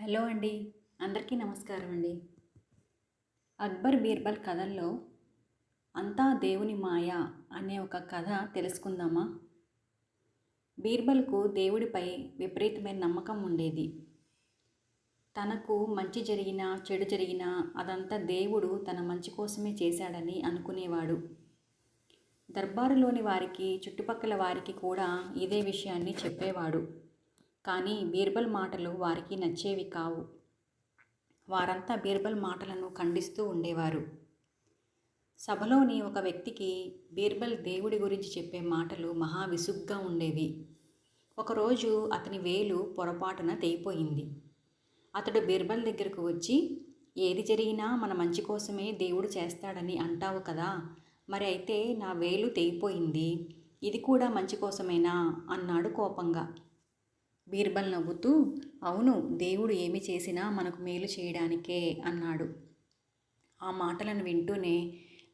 Hello అండి. అందరికీ నమస్కారం అండి. అక్బర్ బీర్బల్ కథల్లో అంతా దేవుని మాయ అనే ఒక కథ తెలుసుకుందామా? బీర్బల్కు దేవుడిపై విపరీతమైన నమ్మకం ఉండేది. తనకు మంచి జరిగినా చెడు జరిగినా అదంతా దేవుడు తన మంచి కోసమే చేశాడని అనుకునేవాడు. దర్బారులోని వారికి చుట్టుపక్కల వారికి కూడా ఇదే విషయాన్ని చెప్పేవాడు. కానీ బీర్బల్ మాటలు వారికి నచ్చేవి కావు. వారంతా బీర్బల్ మాటలను ఖండిస్తూ ఉండేవారు. సభలోని ఒక వ్యక్తికి బీర్బల్ దేవుడి గురించి చెప్పే మాటలు మహా విసుగ్గా ఉండేవి. ఒకరోజు అతని వేలు పొరపాటున తెగిపోయింది. అతడు బీర్బల్ దగ్గరకు వచ్చి ఏది జరిగినా మన మంచి కోసమే దేవుడు చేస్తాడని అంటావు కదా మరి అయితే నా వేలు తెగిపోయింది. ఇది కూడా మంచి కోసమేనా? అన్నాడు కోపంగా. బీర్బల్ నవ్వుతూ అవును దేవుడు ఏమి చేసినా మనకు మేలు చేయడానికే అన్నాడు. ఆ మాటలను వింటూనే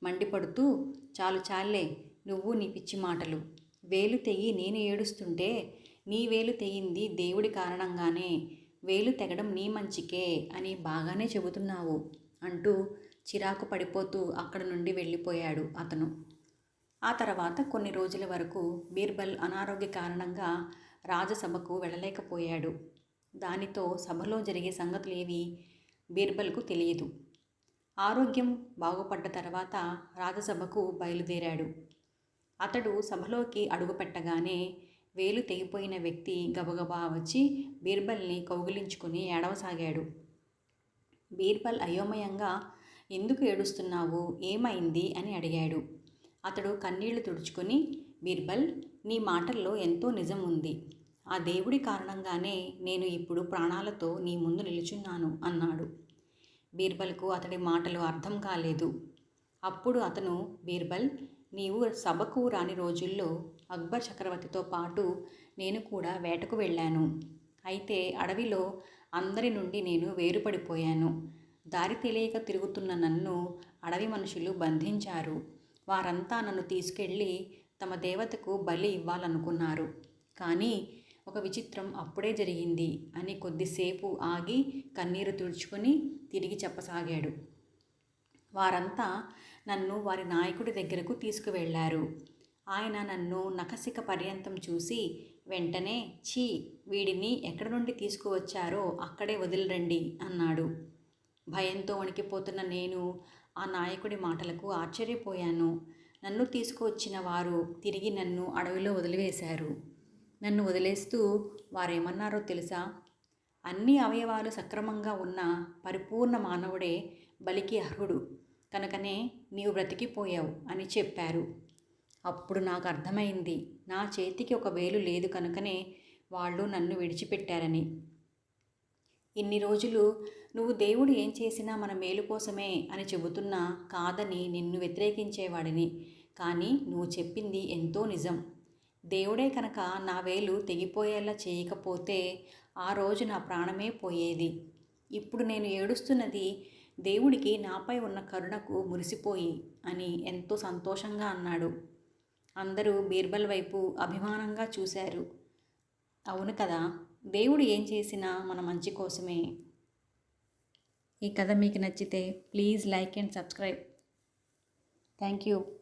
మండిపడుతూ చాలు చాలే నువ్వు నీ పిచ్చి మాటలు. వేలు తెగి నేను ఏడుస్తుంటే నీ వేలు తెగింది దేవుడి కారణంగానే. వేలు తెగడం నీ మంచికే అని బాగానే చెబుతున్నావు అంటూ చిరాకు పడిపోతూ అక్కడ నుండి వెళ్ళిపోయాడు అతను. ఆ తర్వాత కొన్ని రోజుల వరకు బీర్బల్ అనారోగ్య కారణంగా రాజసభకు వెళ్ళలేకపోయాడు. దానితో సభలో జరిగే సంగతులేవి బీర్బల్కు తెలియదు. ఆరోగ్యం బాగుపడ్డ తర్వాత రాజసభకు బయలుదేరాడు. అతడు సభలోకి అడుగుపెట్టగానే వేలు తెగిపోయిన వ్యక్తి గబగబా వచ్చి బీర్బల్ని కౌగిలించుకుని ఏడవసాగాడు. బీర్బల్ అయోమయంగా ఎందుకు ఏడుస్తున్నావు? ఏమైంది? అని అడిగాడు. అతడు కన్నీళ్ళు తుడుచుకొని బీర్బల్ నీ మాటల్లో ఎంతో నిజం ఉంది. ఆ దేవుడి కారణంగానే నేను ఇప్పుడు ప్రాణాలతో నీ ముందు నిలుచున్నాను అన్నాడు. బీర్బల్కు అతడి మాటలు అర్థం కాలేదు. అప్పుడు అతను బీర్బల్ నీవు సభకు రాని రోజుల్లో అక్బర్ చక్రవర్తితో పాటు నేను కూడా వేటకు వెళ్ళాను. అయితే అడవిలో అందరి నుండి నేను వేరుపడిపోయాను. దారి తెలియక తిరుగుతున్న నన్ను అడవి మనుషులు బంధించారు. వారంతా నన్ను తీసుకెళ్ళి తమ దేవతకు బలి ఇవ్వాలనుకున్నారు. కానీ ఒక విచిత్రం అప్పుడే జరిగింది అని కొద్దిసేపు ఆగి కన్నీరు తుడుచుకొని తిరిగి చెప్పసాగాడు. వారంతా నన్ను వారి నాయకుడి దగ్గరకు తీసుకువెళ్ళారు ఆయన నన్ను నఖసిక పర్యంతం చూసి వెంటనే ఛీ వీడిని ఎక్కడి నుండి తీసుకువచ్చారో అక్కడే వదిలిరండి అన్నాడు. భయంతో వణికిపోతున్న నేను ఆ నాయకుడి మాటలకు ఆశ్చర్యపోయాను. నన్ను తీసుకువచ్చిన వారు తిరిగి నన్ను అడవిలో వదిలివేశారు. నన్ను వదిలేస్తూ వారేమన్నారో తెలుసా? అన్ని అవయవాలు సక్రమంగా ఉన్న పరిపూర్ణ మానవుడే బలికి అర్హుడు. కనుకనే నీవు బ్రతికిపోయావు అని చెప్పారు. అప్పుడు నాకు అర్థమైంది. నా చేతికి ఒక వేలు లేదు కనుకనే వాళ్ళు నన్ను విడిచిపెట్టారని. ఇన్ని రోజులు నువ్వు దేవుడు ఏం చేసినా మన మేలు కోసమే అని చెబుతున్నా కాదని నిన్ను వ్యతిరేకించేవాడిని. కానీ నువ్వు చెప్పింది ఎంతో నిజం. దేవుడే కనుక నా వేలు తెగిపోయేలా చేయకపోతే ఆ రోజు నా ప్రాణమే పోయేది. ఇప్పుడు నేను ఏడుస్తున్నది దేవుడికి నాపై ఉన్న కరుణకు మురిసిపోయి అని ఎంతో సంతోషంగా అన్నాడు. అందరూ బీర్బల్ వైపు అభిమానంగా చూశారు. అవును కదా? దేవుడు ఏం చేసినా మన మంచి కోసమే. ఈ కథ మీకు నచ్చితే please like and subscribe. Thank you.